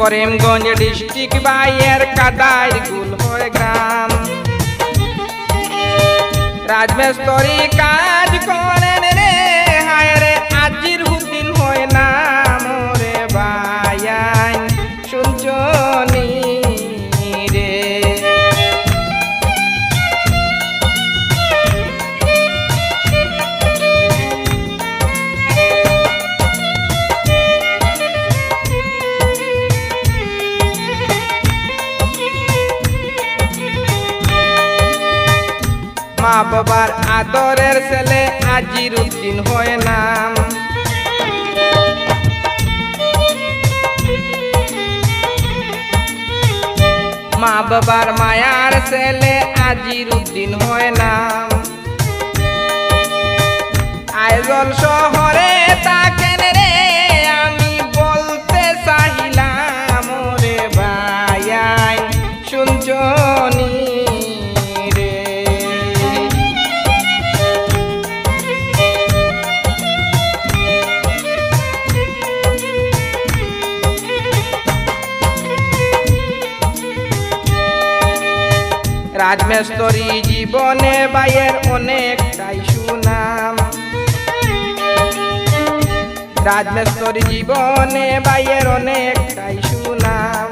Karimganj district বাইয়ের কাদাই গুল হয়ে গ্রাম। রাজমেস্তরি কাজ করেন বাবার আদরের ছেলে আজির উদ্দিন হয় নাম মা বাবার মায়ার ছেলে আজির উদ্দিন হয় নাম আয়োজন শহরে রাজমেস্তরি জীবনে বাইয়ের অনেকটাই সুনাম। রাজমেস্তরি জীবনে বাইয়ের অনেকটাই সুনাম।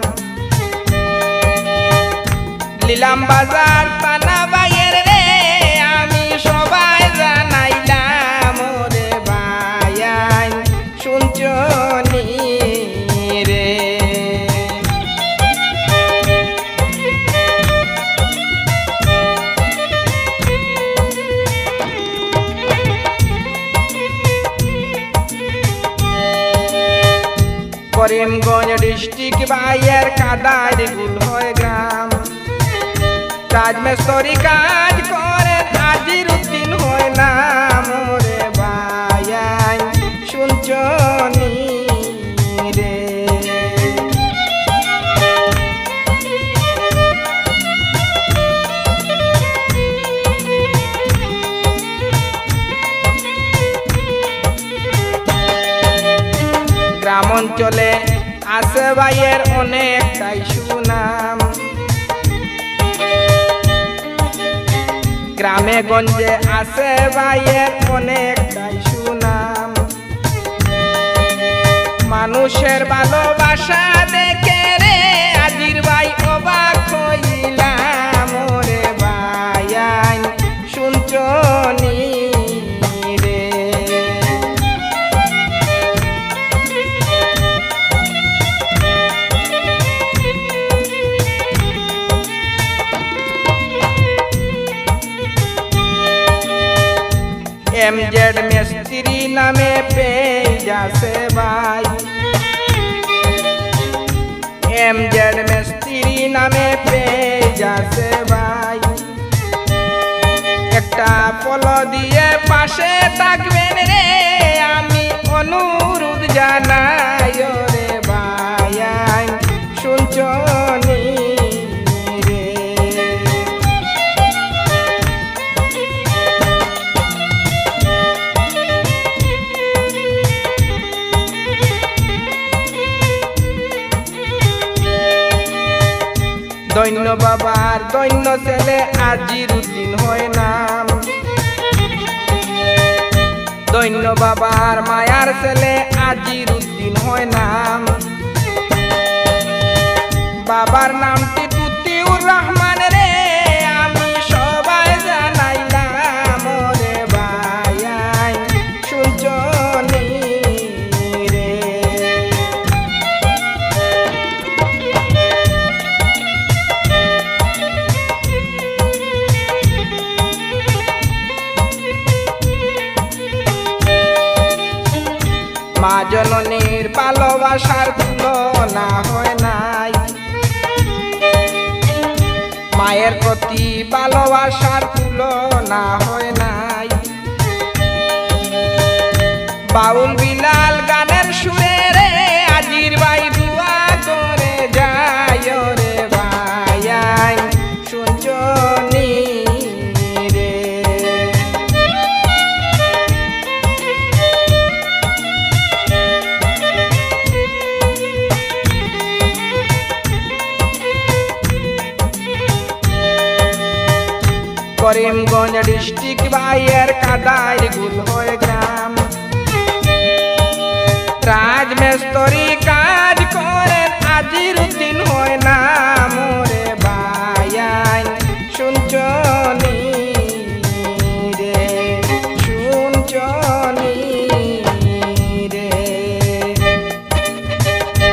লীলাম বাজার পানা করিমগঞ্জ ডিস্ট্রিক্ট বাইয়ের কাদার গুল হয় গ্রাম। রাজমেশ্বরী কাজ করে আজির উদ্দিন হয় না। গ্রাম অঞ্চলে আসে ভাইয়ের অনেকটাই সুনাম। গ্রামে গঞ্জে আসে ভাইয়ের অনেকটাই সুনাম। মানুষের ভালোবাসা এম জেড মিস্ত্রি নামে পেয়ে যাচ্ছে ভাই। এম জেড মিস্ত্রি নামে পেয়ে যাচ্ছে ভাই। একটা ফল দিয়ে পাশে থাকবেন রে আমি। দৈন্য বাবার দৈন্য ছেলে আজির উদ্দিন হয় নাম। দৈন্য বাবার মায়ার ছেলে জননীর ভালোবাসার তুলনা হয় নাই। মায়ের প্রতি ভালোবাসার তুলনা হয় নাই। বাউল বিলাল করিমগঞ্জ ডিস্ট্রিক্ট বাইয়ের কাদায় গুল হয়ে গ্রাম। রাজমেস্তরি কাজ করেন আজির দিন হয় না, মোরে বাইয়াই শুনছ?